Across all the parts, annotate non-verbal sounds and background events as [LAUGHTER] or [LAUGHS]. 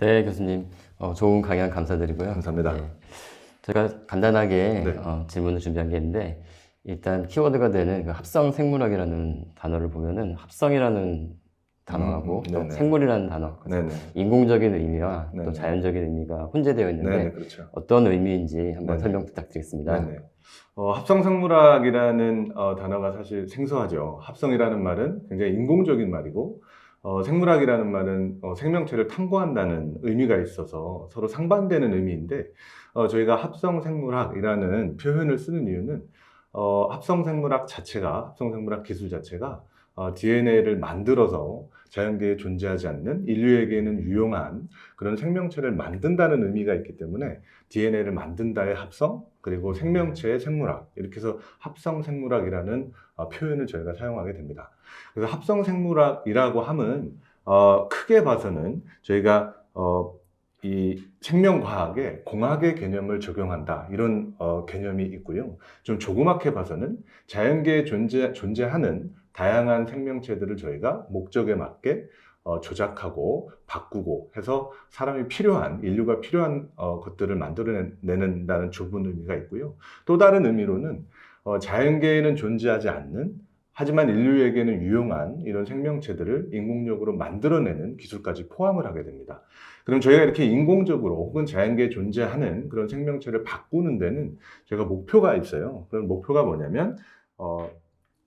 네, 교수님. 어, 좋은 강연 감사드리고요. 감사합니다. 예. 제가 간단하게 네. 어, 질문을 준비한 게 있는데, 일단 키워드가 되는 그 합성 생물학이라는 단어를 보면은 합성이라는 단어하고 음, 또 네네. 생물이라는 단어, 네네. 인공적인 의미와 또 네네. 자연적인 의미가 혼재되어 있는데 네네, 그렇죠. 어떤 의미인지 한번. 설명 부탁드리겠습니다. 어, 합성생물학이라는 어, 단어가 사실 생소하죠. 합성이라는 말은 굉장히 인공적인 말이고, 어, 생물학이라는 말은 어, 생명체를 탐구한다는 의미가 있어서 서로 상반되는 의미인데, 어, 저희가 합성생물학이라는 표현을 쓰는 이유는 어, 합성생물학 자체가, 합성생물학 기술 자체가 어, DNA를 만들어서 자연계에 존재하지 않는 인류에게는 유용한 그런 생명체를 만든다는 의미가 있기 때문에 DNA를 만든다의 합성, 그리고 생명체의 생물학, 이렇게 해서 합성 생물학이라는 어, 표현을 저희가 사용하게 됩니다. 그래서 합성 생물학이라고 함은 어, 크게 봐서는 저희가 어, 이 생명과학에 공학의 개념을 적용한다 이런 어, 개념이 있고요. 좀 조그맣게 봐서는 자연계에 존재, 존재하는 다양한 생명체들을 저희가 목적에 맞게 어, 조작하고 바꾸고 해서 사람이 필요한 인류가 필요한 어, 것들을 만들어내는다는 좁은 의미가 있고요. 또 다른 의미로는 어, 자연계에는 존재하지 않는 하지만 인류에게는 유용한 이런 생명체들을 인공적으로 만들어내는 기술까지 포함을 하게 됩니다. 그럼 저희가 이렇게 인공적으로 혹은 자연계에 존재하는 그런 생명체를 바꾸는 데는 저희가 목표가 있어요. 그런 목표가 뭐냐면 어,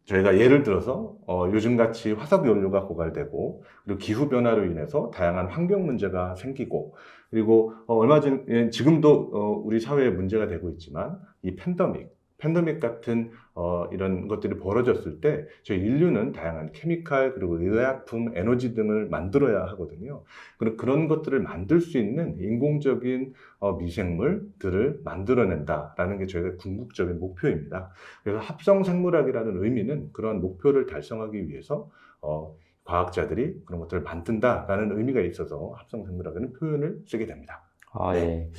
저희가 예를 들어서 어, 요즘같이 화석 연료가 고갈되고 그리고 기후 변화로 인해서 다양한 환경 문제가 생기고 그리고 어, 얼마 전 예, 지금도 어, 우리 사회에 문제가 되고 있지만 이 팬데믹 팬데믹 같은 어, 이런 것들이 벌어졌을 때 저희 인류는 다양한 케미칼 그리고 의약품, 에너지 등을 만들어야 하거든요. 그런 그런 것들을 만들 수 있는 인공적인 어, 미생물들을 만들어낸다라는 게 저희가 궁극적인 목표입니다. 그래서 합성 생물학이라는 의미는 그런 목표를 달성하기 위해서 어, 과학자들이 그런 것들을 만든다라는 의미가 있어서 합성 생물학이라는 표현을 쓰게 됩니다. 아, 예.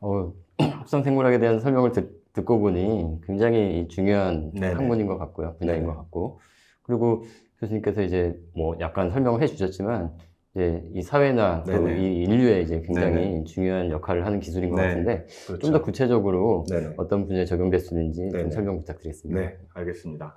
어, 합성 생물학에 대한 설명을 듣, 듣고 보니 굉장히 중요한 네네. 학문인 것 같고요. 분야인 네네. 것 같고. 그리고 교수님께서 이제 뭐 약간 설명을 해 주셨지만, 이제 이 사회나 또. 이 인류에 이제 굉장히 네네. 중요한 역할을 하는 기술인 것 네. 같은데, 그렇죠. 좀더 구체적으로. 어떤 분야에 적용될 수 있는지 좀. 설명 부탁드리겠습니다. 네, 알겠습니다.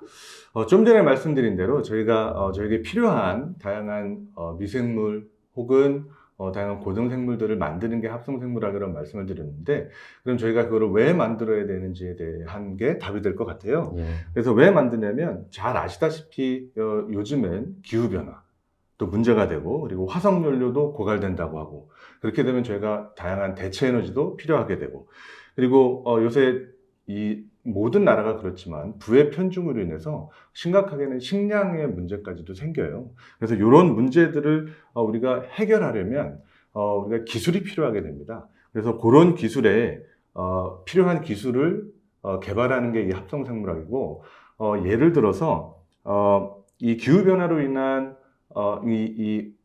어, 좀 전에 말씀드린 대로 저희가 어, 저에게 필요한 다양한 어, 미생물 혹은 어, 다양한 고등생물들을 만드는 게 합성생물학이라는 말씀을 드렸는데 그럼 저희가 그거를 왜 만들어야 되는지에 대한 게 답이 될 것 같아요. 예. 그래서 왜 만드냐면 잘 아시다시피 어, 요즘은 기후변화 또 문제가 되고 그리고 화석연료도 고갈된다고 하고 그렇게 되면 저희가 다양한 대체 에너지도 필요하게 되고 그리고 어, 요새 이 모든 나라가 그렇지만 부의 편중으로 인해서 심각하게는 식량의 문제까지도 생겨요. 그래서 이런 문제들을 어, 우리가 해결하려면 어, 우리가 기술이 필요하게 됩니다. 그래서 그런 기술에 어, 필요한 기술을 어, 개발하는 게 이 합성생물학이고 어, 예를 들어서 어, 이 기후 변화로 인한 어, 이, 이,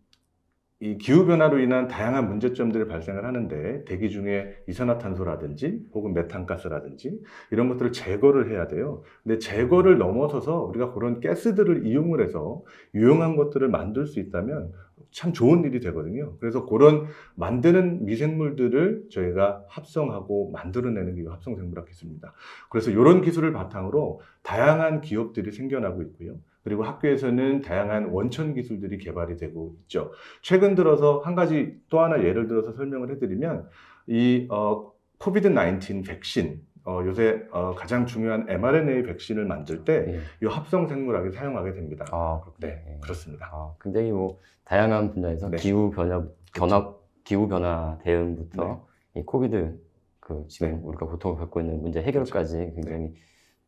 이 기후 변화로 인한 다양한 문제점들을 발생을 하는데 대기 중에 이산화탄소라든지 혹은 메탄가스라든지 이런 것들을 제거를 해야 돼요. 근데 제거를 넘어서서 우리가 그런 가스들을 이용을 해서 유용한 것들을 만들 수 있다면 참 좋은 일이 되거든요. 그래서 그런 만드는 미생물들을 저희가 합성하고 만들어내는 게 합성생물학 기술입니다. 그래서 이런 기술을 바탕으로 다양한 기업들이 생겨나고 있고요. 그리고 학교에서는 다양한 원천 기술들이 개발이 되고 있죠. 최근 들어서 한 가지 또 하나 예를 들어서 설명을 해드리면 이 어, 코비드 19 백신 어, 요새 어, 가장 중요한 mRNA 백신을 만들 때이 예. 합성 생물학을 사용하게 됩니다. 아, 그렇군요. 네, 예. 그렇습니다. 아, 굉장히 뭐 다양한 분야에서 네. 기후 변화 변화 기후 변화 대응부터 이 코비드 그 지금 네. 우리가 고통을 겪고 있는 문제 해결까지 굉장히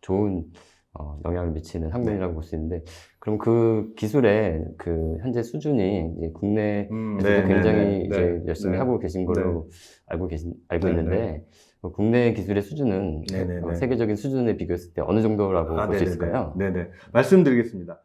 좋은 어, 영향을 미치는 학문이라고 볼 수 있는데 그럼 그 기술의 그 현재 수준이 이제 국내에서도 음, 네, 네, 굉장히 네, 이제 네, 열심히 네. 하고 계신 걸로 알고 계신 알고 네, 있는데 그 국내 기술의 수준은 네, 네, 어, 네. 세계적인 수준에 비교했을 때 어느 정도라고 아, 볼 수. 있을까요? 네네. 말씀드리겠습니다.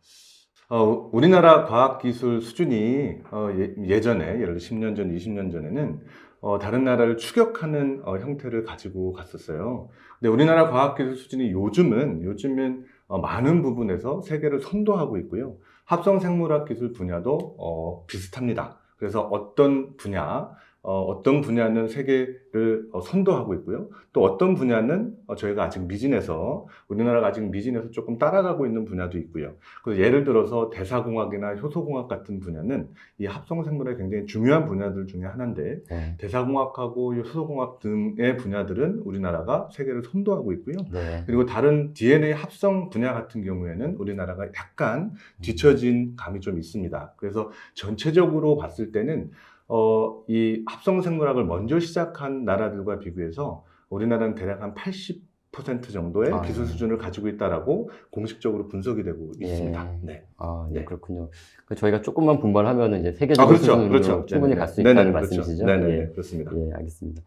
어, 우리나라 과학기술 수준이 어, 예, 전에 예를 들어 10년 전, 20년 전에는 어, 다른 나라를 추격하는 어, 형태를 가지고 갔었어요. 근데 우리나라 과학기술 수준이 요즘은, 요즘은 어, 많은 부분에서 세계를 선도하고 있고요. 합성생물학 기술 분야도 어, 비슷합니다. 그래서 어떤 분야, 어, 떤 분야는 세계를 어, 선도하고 있고요. 또 어떤 분야는 어, 저희가 아직 미진해서 우리나라가 아직 미진해서 조금 따라가고 있는 분야도 있고요. 그래서 예를 들어서 대사공학이나 효소공학 같은 분야는 이 합성생물의 굉장히 중요한 분야들 중에 하나인데 네. 대사공학하고 효소공학 등의 분야들은 우리나라가 세계를 선도하고 있고요. 네. 그리고 다른 DNA 합성 분야 같은 경우에는 우리나라가 약간 뒤처진 감이 좀 있습니다. 그래서 전체적으로 봤을 때는 어, 이 합성 생물학을 먼저 시작한 나라들과 비교해서 우리나라는 대략 한 80% 정도의 아, 기술 네. 수준을 가지고 있다라고 공식적으로 분석이 되고 예. 있습니다. 네. 아, 네, 네. 그렇군요. 그 저희가 조금만 분발하면 이제 아, 세계적인 그렇죠. 수준으로 그렇죠. 충분히. 갈 수 있다는 네네, 말씀이시죠? 그렇죠. 네네, 예. 그렇습니다. 예, 알겠습니다.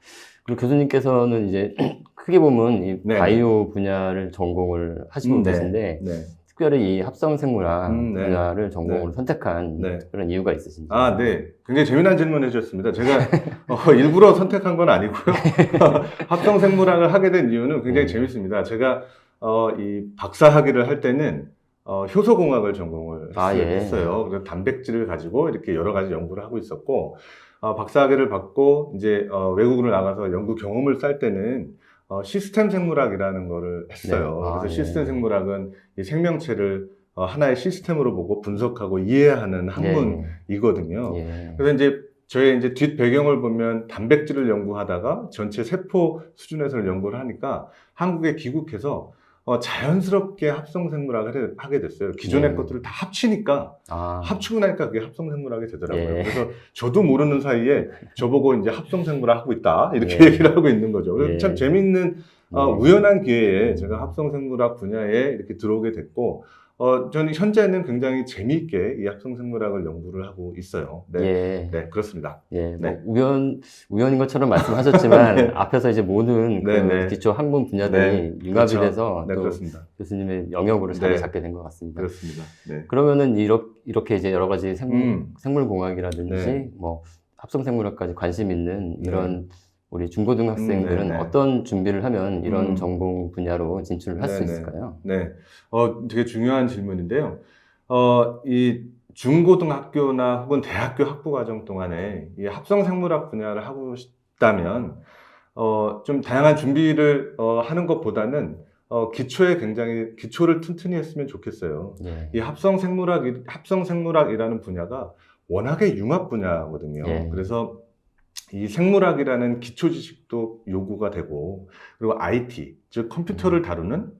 그리고 교수님께서는 이제 [CLEARS THROAT] 크게 보면 이 네. 바이오 분야를 전공을 하시고 음, 네. 계신데 네. 특별히 이 합성 생물학 음, 네. 분야를 전공으로 네. 선택한 네. 그런 이유가 있으신지? 아, 네. 굉장히 재미난 질문 해주셨습니다. 제가 어, 일부러 선택한 건 아니고요. [LAUGHS] 합성 생물학을 하게 된 이유는 굉장히 음. 재밌습니다. 제가 어, 이 박사 학위를 할 때는 어, 효소공학을 전공을 아, 예. 했어요. 그래서 단백질을 가지고 이렇게 여러 가지 연구를 하고 있었고, 어, 박사 학위를 받고 이제 어, 외국으로 나가서 연구 경험을 쌓을 때는 어, 시스템 생물학이라는 거를 했어요. 네. 아, 그래서 예. 시스템 생물학은 이 생명체를 어, 하나의 시스템으로 보고 분석하고 이해하는 학문이거든요. 예. 그래서 이제 저의 이제 뒷 배경을 보면 단백질을 연구하다가 전체 세포 수준에서 연구를 하니까 한국에 귀국해서 어, 자연스럽게 합성 생물학을 하게 됐어요. 기존의 예. 것들을 다 합치니까 아, 합치고 나니까 그게 합성 생물학이 되더라고요. 예. 그래서 저도 모르는 사이에 저보고 이제 합성 생물학 하고 있다 이렇게 예. 얘기를 하고 있는 거죠. 예. 참 재밌는 어, 예. 우연한 기회에 제가 합성 생물학 분야에 이렇게 들어오게 됐고 어, 저는 현재는 굉장히 재미있게 이 합성 생물학을 연구를 하고 있어요. 네, 예. 네 그렇습니다. 예, 뭐 네. 우연 우연인 것처럼 말씀하셨지만 [LAUGHS] 네. 앞에서 이제 모든 그 네, 네. 기초 학문 분야들이 네, 융합이 그렇죠. 돼서 네 또 그렇습니다. 교수님의 영역으로 자리 네. 잡게 된 것 같습니다. 그렇습니다. 네. 그러면은 이렇게, 이렇게 이제 여러 가지 생, 음. 생물공학이라든지 네. 뭐 합성생물학까지 관심 있는 이런 우리 중고등학생들은 음, 네, 네. 어떤 준비를 하면 이런 음. 전공 분야로 진출을 할수 네, 네. 있을까요? 네, 어, 되게 중요한 질문인데요. 어, 이 중고등학교나 혹은 대학교 학부 과정 동안에 이 합성 생물학 분야를 하고 싶다면 어, 좀 다양한 준비를 어, 하는 것보다는 어, 기초에 굉장히 기초를 튼튼히 했으면 좋겠어요. 예. 이 합성 생물학 합성 생물학이라는 분야가 워낙에 융합 분야거든요. 예. 그래서 이 생물학이라는 기초 지식도 요구가 되고 그리고 IT 즉 컴퓨터를 음. 다루는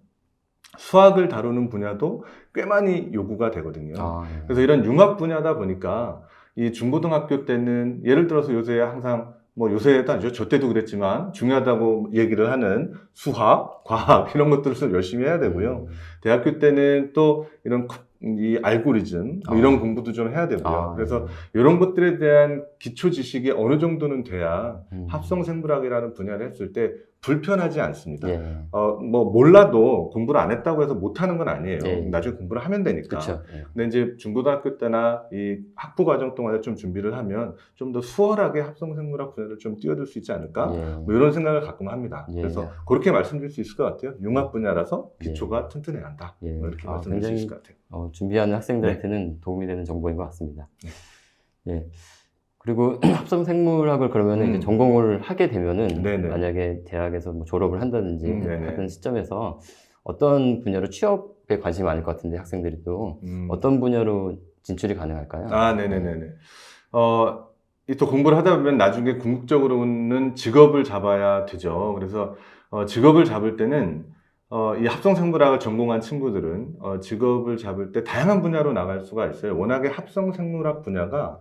수학을 다루는 분야도 꽤 많이 요구가 되거든요. 아, 예. 그래서 이런 융합 분야다 보니까 이 중고등학교 때는 예를 들어서 요새 항상 뭐 요새도 아니죠. 저 때도 그랬지만 중요하다고 얘기를 하는 수학, 과학 이런 것들을 열심히 해야 되고요. 음. 대학교 때는 또 이런 컴- 이 알고리즘 뭐 아. 이런 공부도 좀 해야 되고요. 아, 그래서 이런 것들에 대한 기초 지식이 어느 정도는 돼야 음. 합성 생물학이라는 분야를 했을 때 불편하지 않습니다. 예. 어, 뭐 몰라도 공부를 안 했다고 해서 못 하는 건 아니에요. 예. 나중에 공부를 하면 되니까. 그렇죠. 예. 근데 이제 중고등학교 때나 이 학부 과정 동안에 좀 준비를 하면 좀 더 수월하게 합성 생물학 분야를 좀 뛰어들 수 있지 않을까? 예. 뭐 이런 생각을 가끔 합니다. 예. 그래서 그렇게 말씀드릴 수 있을 것 같아요. 융합 분야라서 기초가 튼튼해야 한다. 예. 뭐 이렇게 아, 말씀드릴 수 굉장히 있을 것 같아요. 어, 준비하는 학생들한테는 도움이 되는 정보인 것 같습니다. 네. 예. 그리고 [CLEARS THROAT] 합성 생물학을 그러면은 음. 이제 전공을 하게 되면은 네네. 만약에 대학에서 뭐 졸업을 한다든지 음, 네네. 하던 시점에서 어떤 분야로 취업에 관심이 많을 것 같은데 학생들이 또 음. 어떤 분야로 진출이 가능할까요? 아, 네네네네. 어, 이또 공부를 하다 보면 나중에 궁극적으로는 직업을 잡아야 되죠. 그래서 어, 직업을 잡을 때는 어, 이 합성생물학을 전공한 친구들은 어, 직업을 잡을 때 다양한 분야로 나갈 수가 있어요. 워낙에 합성생물학 분야가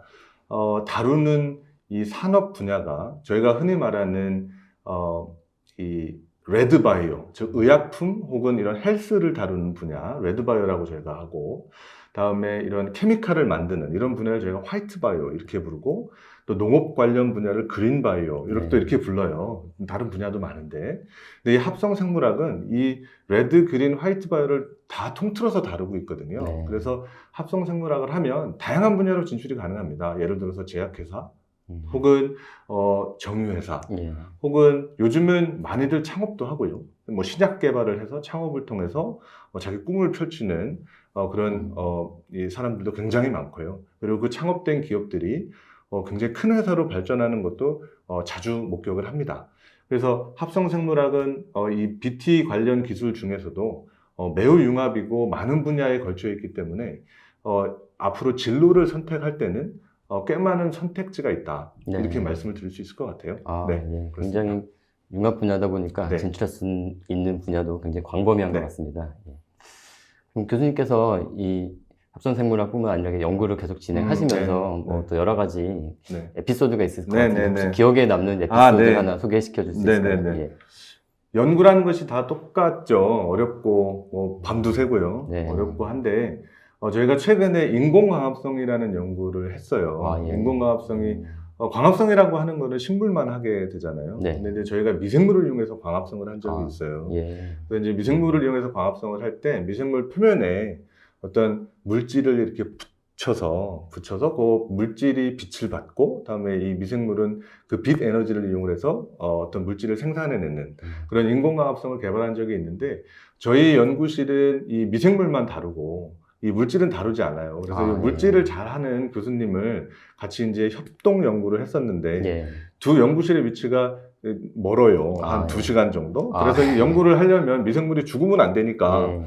어, 다루는 이 산업 분야가 저희가 흔히 말하는 어, 이 레드바이오, 즉 의약품 혹은 이런 헬스를 다루는 분야, 레드바이오라고 저희가 하고 다음에 이런 케미칼을 만드는 이런 분야를 저희가 화이트바이오 이렇게 부르고 또 농업 관련 분야를 그린 바이오 이렇게 또 네. 이렇게 불러요. 다른 분야도 많은데 근데 이 합성 생물학은 이 레드, 그린, 화이트 바이오를 다 통틀어서 다루고 있거든요. 네. 그래서 합성 생물학을 하면 다양한 분야로 진출이 가능합니다. 예를 들어서 제약회사 음. 혹은 어, 정유회사 예. 혹은 요즘은 많이들 창업도 하고요. 뭐 신약 개발을 해서 창업을 통해서 어, 자기 꿈을 펼치는 어, 그런 어, 이 사람들도 굉장히 많고요. 그리고 그 창업된 기업들이 어, 굉장히 큰 회사로 발전하는 것도 어, 자주 목격을 합니다. 그래서 합성생물학은 어, 이 BT 관련 기술 중에서도 어, 매우 융합이고 많은 분야에 걸쳐 있기 때문에 어, 앞으로 진로를 선택할 때는 어, 꽤 많은 선택지가 있다. 네. 이렇게 말씀을 드릴 수 있을 것 같아요. 아, 네, 예. 그렇습니다. 굉장히 융합 분야다 보니까 네. 진출할 수 있는 분야도 굉장히 광범위한 네. 것 같습니다. 예. 그럼 교수님께서 이 합성생물학뿐만 아니라 연구를 계속 진행하시면서 음, 네. 뭐 네. 또 여러 가지 네. 에피소드가 있을 것 네, 같은데 네, 네. 기억에 남는 에피소드 아, 네. 하나 소개시켜 줄수 네, 있을까요? 네, 네. 예. 연구라는 것이 다 똑같죠. 어렵고 뭐 밤도 새고요. 네. 어렵고 한데 어, 저희가 최근에 인공광합성이라는 연구를 했어요. 아, 예. 인공광합성이 음, 어, 광합성이라고 하는 거는 식물만 하게 되잖아요. 네. 근데 이제 저희가 미생물을 이용해서 광합성을 한 적이 아, 있어요. 예. 그래서 이제 미생물을 이용해서 광합성을 할 때 미생물 표면에 어떤 물질을 이렇게 붙여서 붙여서 그 물질이 빛을 받고 다음에 이 미생물은 그 빛 에너지를 이용해서 어, 어떤 물질을 생산해내는 음. 그런 인공광합성을 개발한 적이 있는데 저희 연구실은 이 미생물만 다루고 이 물질은 다루지 않아요. 그래서 아, 이 예. 물질을 잘하는 교수님을 같이 이제 협동 연구를 했었는데 예. 두 연구실의 위치가 멀어요. 아, 한두 예. 시간 정도. 아. 그래서 이 연구를 하려면 미생물이 죽으면 안 되니까 예.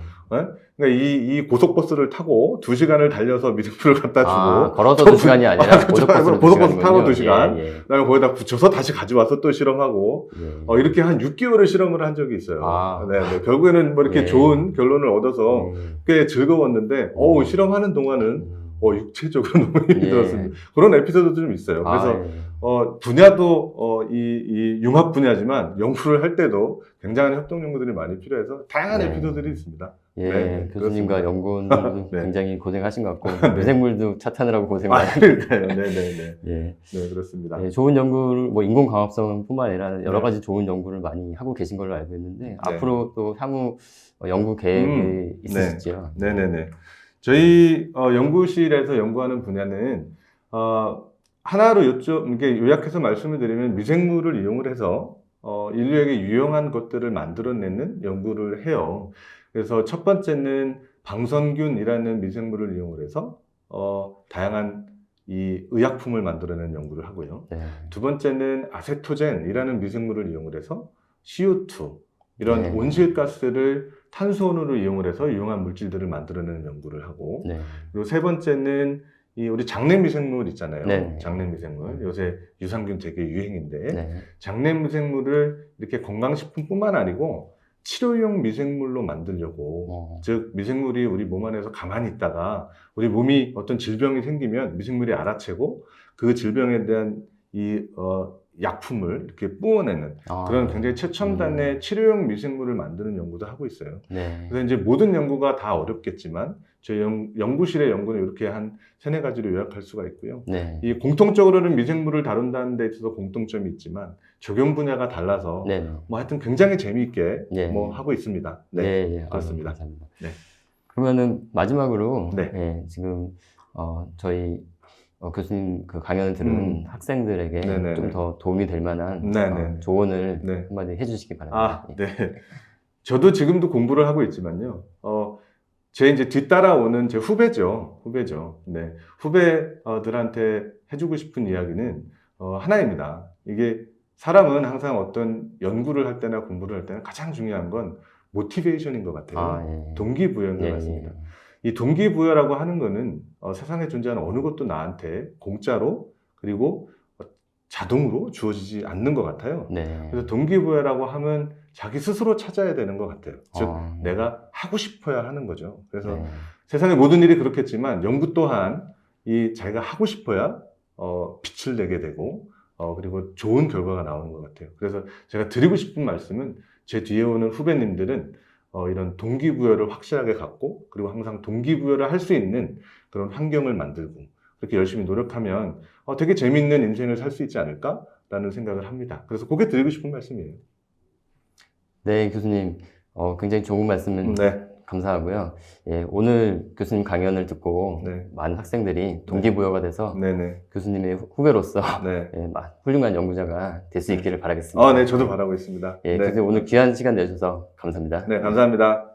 그러니까 이, 이 고속버스를 타고 두 시간을 달려서 미생물을 갖다 주고 아, 걸어서 두 시간이 아니라 아. 고속버스로 고속버스 두 타고 두 시간이군요. 시간. 예, 예. 그다음에 거기다 붙여서 다시 가져와서 또 실험하고 예. 어, 이렇게 한 6개월을 실험을 한 적이 있어요. 아. 네, 네. 결국에는 뭐 이렇게 예. 좋은 결론을 얻어서 예. 꽤 즐거웠는데, 어 실험하는 동안은 음. 어, 육체적으로 [LAUGHS] 너무 힘이 예. 들었습니다. 그런 에피소드도 좀 있어요. 그래서 아, 예. 어, 분야도 어, 이, 이 융합 분야지만 연구를 할 때도 굉장한 협동 연구들이 많이 필요해서 다양한 네. 에피소드들이 있습니다. 예, 네, 교수님과 그렇습니다. 연구원들도 [LAUGHS] 네. 굉장히 고생하신 것 같고 [LAUGHS] 네. 미생물도 차 타느라고 고생 아, 많이 그러니까요. 네 네 네. 예, 네, 그렇습니다. 예, 좋은 연구를 뭐 인공 광합성뿐만 아니라 여러 네. 가지 좋은 연구를 많이 하고 계신 걸로 알고 있는데 네. 앞으로 또 향후 어, 연구 계획이 음, 있으시죠? 네 네 네. 저희 어, 연구실에서 연구하는 분야는 어, 하나로 요점 이게 요약해서 말씀을 드리면 미생물을 이용을 해서 어, 인류에게 유용한 것들을 만들어내는 연구를 해요. 그래서 첫 번째는 방선균이라는 미생물을 이용을 해서 어, 다양한 이 의약품을 만들어내는 연구를 하고요. 네. 두 번째는 아세토젠이라는 미생물을 이용을 해서 CO2 이런 네. 온실가스를 탄수온으로 이용을 해서 유용한 물질들을 만들어내는 연구를 하고 네. 그리고 세 번째는 이 우리 장내 미생물 있잖아요. 네. 장내 미생물 요새 유산균 되게 유행인데 네. 장내 미생물을 이렇게 건강식품뿐만 아니고 치료용 미생물로 만들려고 어, 즉 미생물이 우리 몸 안에서 가만히 있다가 우리 몸이 어떤 질병이 생기면 미생물이 알아채고 그 질병에 대한 이 어, 약품을 이렇게 뿜어내는 아, 그런 굉장히 최첨단의 음. 치료용 미생물을 만드는 연구도 하고 있어요. 네. 그래서 이제 모든 연구가 다 어렵겠지만 저희 연, 연구실의 연구는 이렇게 한 세네 가지로 요약할 수가 있고요. 네. 이 공통적으로는 미생물을 다룬다는 데 있어서 공통점이 있지만 적용 분야가 달라서 네. 네. 뭐 하여튼 굉장히 재미있게 예. 뭐 하고 있습니다. 네, 네. 예, 그렇습니다. 감사합니다. 네. 그러면은 마지막으로 네. 예, 지금 어, 저희 어, 교수님 그 강연을 들은 음. 학생들에게. 좀 더 도움이 될 만한. 어, 조언을 네. 한마디 해주시기 바랍니다. 아, 예. 네. 저도 지금도 공부를 하고 있지만요. 어, 제 이제 뒤따라오는 제 후배죠. 후배죠. 네. 후배들한테 해주고 싶은 이야기는 어, 하나입니다. 이게 사람은 항상 어떤 연구를 할 때나 공부를 할 때는 가장 중요한 건 모티베이션인 것 같아요. 아, 예. 동기부여인 것 예, 같습니다. 예. 이 동기부여라고 하는 거는 어, 세상에 존재하는 어느 것도 나한테 공짜로 그리고 어, 자동으로 주어지지 않는 것 같아요. 네. 그래서 동기부여라고 하면 자기 스스로 찾아야 되는 것 같아요. 즉, 아, 내가 하고 싶어야 하는 거죠. 그래서 네. 세상의 모든 일이 그렇겠지만 연구 또한 이 자기가 하고 싶어야 어, 빛을 내게 되고 어, 그리고 좋은 결과가 나오는 것 같아요. 그래서 제가 드리고 싶은 말씀은 제 뒤에 오는 후배님들은 어, 이런 동기부여를 확실하게 갖고 그리고 항상 동기부여를 할 수 있는 그런 환경을 만들고 그렇게 열심히 노력하면 어, 되게 재밌는 인생을 살 수 있지 않을까라는 생각을 합니다. 그래서 그게 드리고 싶은 말씀이에요. 네, 교수님, 어, 굉장히 좋은 말씀 네, 감사하고요. 예, 오늘 교수님 강연을 듣고 네. 많은 학생들이 동기부여가 돼서 네, 네, 교수님의 후- 후배로서 네. [LAUGHS] 예, 마- 훌륭한 연구자가 될 수 있기를 바라겠습니다. 아, 네, 저도 바라고 있습니다. 예, 네, 교수님 오늘 귀한 시간 내주셔서 감사합니다. 네, 감사합니다.